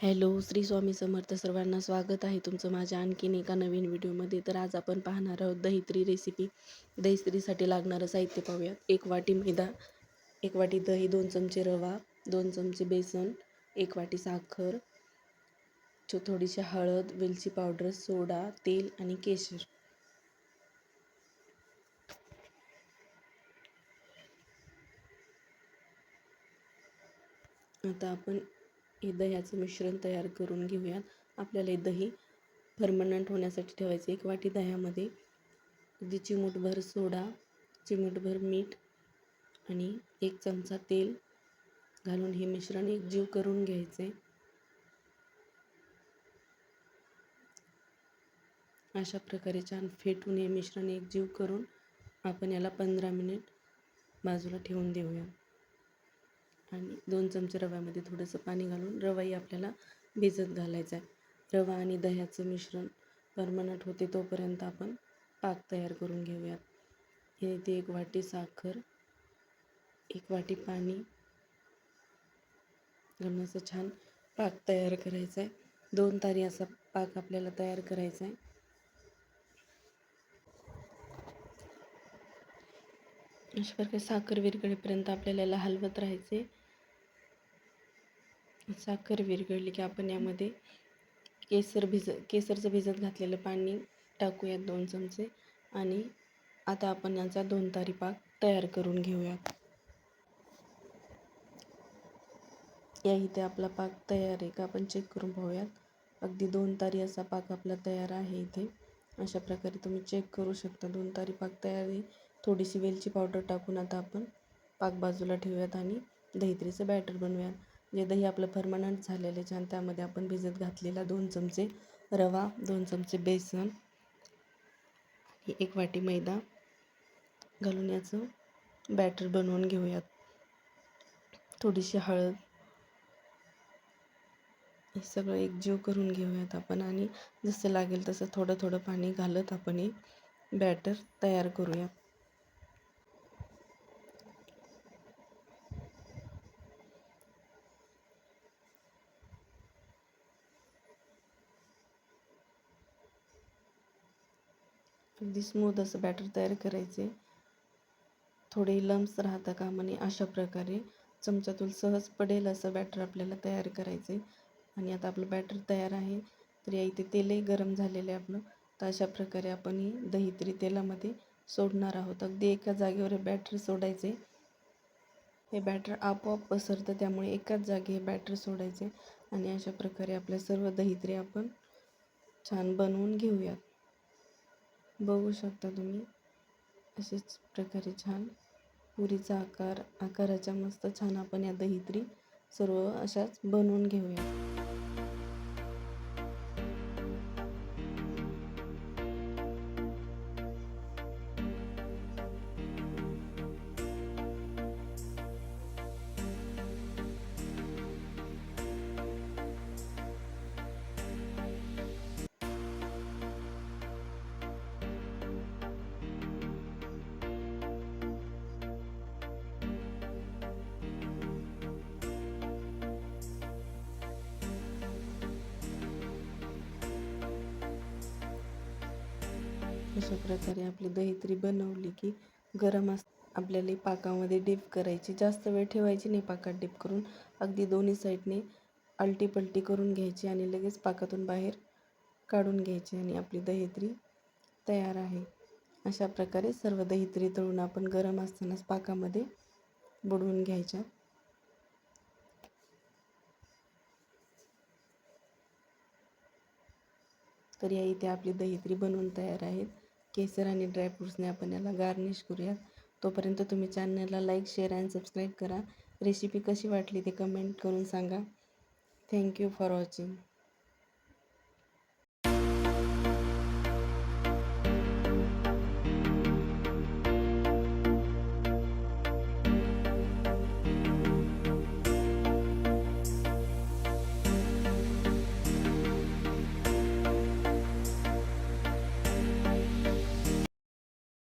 Hello Shri Swami Samarth सर्वांना स्वागत आहे तुमचं माझ्या आणखीन एका नवीन व्हिडिओमध्ये. तर आज आपण पाहणार आहोत दहीत्री रेसिपी दहीत्रीसाठी लागणारं साहित्य पाहूयात. एक वाटी मैदा एक वाटी दही दोन चमचे रवा दोन चमचे बेसन एक वाटी साखर छो थोडीशी हळद वेलची पावडर सोडा तेल आणि केशर. आता आपण हे दह्याचं मिश्रण तयार करून घेऊयात. आपल्याला हे दही परमनंट होण्यासाठी ठेवायचं एक वाटी दह्यामध्ये अगदी चिमूटभर सोडा चिमूटभर मीठ आणि एक चमचा तेल घालून हे मिश्रण एकजीव करून घ्यायचे अशा प्रकारे छान फेटून हे मिश्रण एकजीव करून आपण याला पंधरा मिनिट बाजूला ठेवून देऊया. आणि दोन चमचे रव्यामध्ये थोडंसं पाणी घालून रवाही आपल्याला भिजत घालायचा आहे रवा आणि दह्याचं मिश्रण परमनंट होते तोपर्यंत आपण पाक तयार करून घेऊयात. इथे एक वाटी साखर एक वाटी पाणी. घालून असं छान पाक तयार करायचा आहे दोन तारी असा पाक आपल्याला तयार करायचा आहे अशा प्रकारे साखर विरघळेपर्यंत आपल्याला हलवत राहायचे साखर विरघळली की आपण यामध्ये केसर भिज केसरचं भिजत घातलेलं पाणी टाकूयात दोन चमचे आणि आता आपण याचा दोन तारी पाक तयार करून घेऊयात. या इथे आपला पाक तयार आहे का आपण चेक करून पाहूयात. अगदी दोन तारी असा पाक आपला तयार आहे इथे. अशा प्रकारे तुम्ही चेक करू शकता. दोन तारी पाक तयार आहे. थोडीशी वेलची पावडर टाकून आता आपण पाक बाजूला ठेवूयात आणि दहीत्रीचं बॅटर बनवूयात. जे दही आपलं परमनंट झालेलं छान. त्यामध्ये आपण भिजत घातलेला दोन चमचे रवा दोन चमचे बेसन. एक वाटी मैदा. घालून याचं बॅटर बनवून घेऊयात. थोडीशी हळद. हे सगळं एकजीव करून घेऊयात आपण आणि जसं लागेल तसं थोडं थोडं पाणी घालत आपण हे बॅटर तयार करूयात. अगदी स्मूथ असं बॅटर तयार करायचे. थोडे लम्स राहता का म्हणे अशा प्रकारे चमच्यातून सहज पडेल असं बॅटर आपल्याला तयार करायचे. आणि आता आपलं बॅटर तयार आहे. तर या इथे तेलही गरम झालेलं आहे आपलं. तर अशा प्रकारे आपण ही दहीतरी तेलामध्ये सोडणार आहोत. अगदी एका जागेवर बॅटर सोडायचे. हे बॅटर आपोआप पसरतं त्यामुळे एकाच जागी हे बॅटर सोडायचे. आणि अशा प्रकारे आपल्या सर्व दहीतरी आपण छान बनवून घेऊयात. बघू शकता तुम्ही. अशाच प्रकारे छान. पुरीचा आकार आकाराच्या मस्त छान आपण या दहीत्री सर्व अशाच बनवून घेऊया. अशा प्रकारे आपली दहीतरी बनवली की गरम अस आपल्याला पाकामध्ये डीप करायची. जास्त वेळ ठेवायची नाही पाकात डीप करून. अगदी दोन्ही साईडने आलटी पलटी करून घ्यायची आणि लगेच पाकातून बाहेर काढून घ्यायची आणि आपली दहीतरी तयार आहे. अशा प्रकारे सर्व दहीतरी तळून आपण गरम असतानाच पाकामध्ये बुडवून घ्यायच्या. तर या इथे आपली दहीतरी बनवून तयार आहेत. केसर आणि ड्रायफ्रूट्सने आपण याला गार्निश करूयात. तोपर्यंत तुम्ही चॅनलला लाईक शेअर अँड सबस्क्राईब करा. रेसिपी कशी वाटली ते कमेंट करून सांगा. Thank you for watching.